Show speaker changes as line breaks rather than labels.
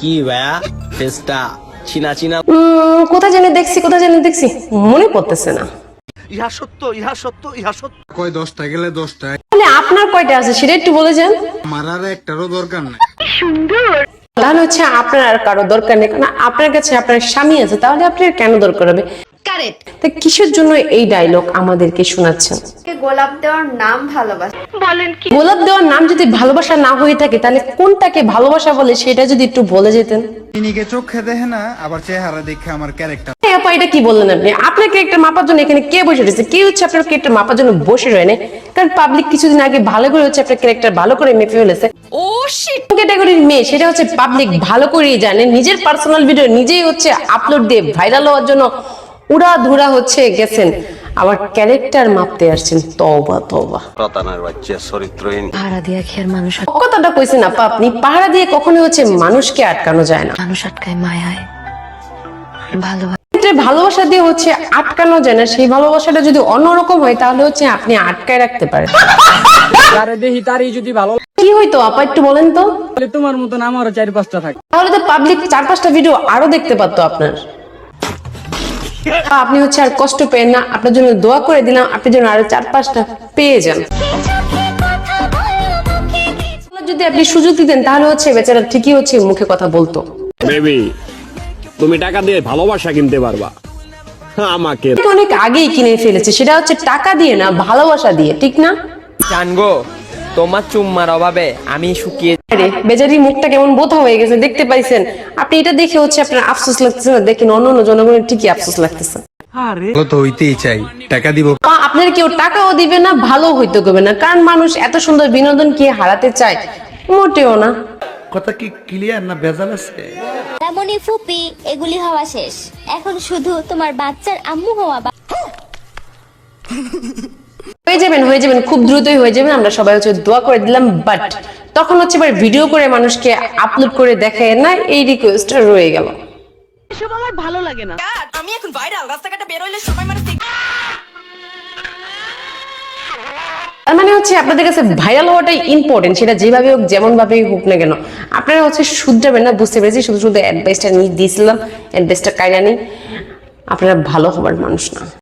কি ভাইয়া? ফেসটা চিনা চিনা।
কোথা জেনে দেখছি কোথা জেনে দেখছি। মনে পড়তেছে না।
ইহা সত্য ইহা সত্য ইহা সত্য।
কয় দশটা গেলে দশটায়
মানে আপনার কয়টা আছে সেটা একটু বলে যান।
আমার আর একটারও দরকার নাই।
সুন্দর তাহলে হচ্ছে আপনার আর কারও দরকার নেই। কারণ আপনার কাছে আপনার স্বামী আছে তাহলে আপনার কেন দরকার হবে?
কারেক্ট
তা কিসের জন্য এই ডায়লগ আমাদেরকে শোনাচ্ছেন
গোলাপ দেওয়ার নাম ভালোবাসা।
গোলাপ দেওয়ার নাম যদি ভালোবাসা না হয়ে থাকে তাহলে কোনটাকে ভালোবাসা বলে সেটা যদি একটু বলে যেতেন।
ইনিকে চোখে দেখে না আবার চেহারা দেখে আমার ক্যারেক্টার
আপা এটা কি বললেন আপনি? আপনার ক্যারেক্টার মাপার জন্য এখানে কে বসে রয়েছে? কে হচ্ছে আপনার ক্যারেক্টার মাপার জন্য বসে রয়ে নেই? কারণ পাবলিক কিছুদিন আগে ভালো করে হচ্ছে আপনার ক্যারেক্টার ভালো করে মেপে ফেলেছে। ও শিট ক্যাটাগরির মেয়ে? সেটা হচ্ছে পাবলিক ভালো করেই জানে। নিজের পার্সোনাল ভিডিও নিজেই হচ্ছে আপলোড দিয়ে ভাইরাল হওয়ার জন্য উড়া ধুরা হচ্ছে গেছেন। আবার ক্যারেক্টার মাপতে আসছেন তওবা তওবা।
রতানার বাচ্চা চরিত্রহীন।
ভাড়া দিয়া খেয়ার মানুষ আট-
কথাটা কইছেন আপা আপনি পাহারা দিয়ে কখনো হচ্ছে মানুষকে আটকানো যায় না।
মানুষ আটকায় মায়ায়। ভালোবাসা
ভালোবাসা দিয়ে হচ্ছে আটকানো যায় না সেই ভালোবাসাটা যদি অন্যরকম হয় তাহলে হচ্ছে আপনি আটকায় রাখতে পারেন।
তারে দেখি তারই যদি ভালো
কি হইতো আপা একটু বলেন তো।
লাগে তোমার মতন আমারও চার পাঁচটা থাকে।
তাহলে তো পাবলিক চার পাঁচটা ভিডিও আরও দেখতে পারতো আপনার। আপনি হচ্ছে আর কষ্ট পেন না। আপনার জন্য দোয়া করে দিলাম। আপনি যেন আরও চার পাঁচটা পেয়ে যান। যদি আপনি সুযোগ দিতেন তাহলে হচ্ছে বেচারা ঠিকই হচ্ছে মুখে কথা বলতো।
বেবি তুমি টাকা দিয়ে ভালোবাসা কিনতে পারবা। আমাকে
অনেক আগেই কিনে ফেলেছে। সেটা হচ্ছে টাকা দিয়ে না ভালোবাসা দিয়ে ঠিক না?
জানগো তোমার চুম্মার অভাবে আমি শুকিয়ে
আরে বেচারি মুখটা কেমন বোধা হয়ে গেছে দেখতে পাইছেন? আপনি এটা দেখে হচ্ছে আপনার আফসোস লাগতেছে না দেখেন অন্য অন্য জনগণের ঠিকই আফসোস লাগতেছে।
ভালো তো হইতেই চাই টাকা দিব।
আপনার কেউ টাকাও দিবে না ভালো হইতে করবে না কারণ মানুষ এত সুন্দর বিনোদন কি হারাতে চায়? মোটেও না।
কথা কি ক্লিয়ার না ভেজাল আছে?
তেমনি ফুপি এগুলি হওয়া শেষ। এখন শুধু তোমার বাচ্চার আম্মু হওয়া
হয়ে যাবেন হয়ে যাবেন খুব দ্রুতই হয়ে যাবেন। আমরা সবাই হচ্ছে দোয়া করে দিলাম বাট তখন হচ্ছে এবার ভিডিও করে মানুষকে আপলোড করে দেখায় না এই রিকোয়েস্টটা রয়ে গেল।
আমি এখন ভাইরাল রাস্তাঘাটে বের হইলে সবাই মানে
মানে হচ্ছে আপনাদের কাছে ভাইরাল হওয়াটাই ইম্পর্টেন্ট সেটা যেভাবে হোক যেমন ভাবেই হোক না কেন। আপনারা হচ্ছে শুধরাবেন না বুঝতে পেরেছি শুধু শুধু অ্যাডভাইসটা নিয়ে দিয়েছিলাম অ্যাডভাইসটা কাইরা নেই। আপনারা ভালো হবার মানুষ না।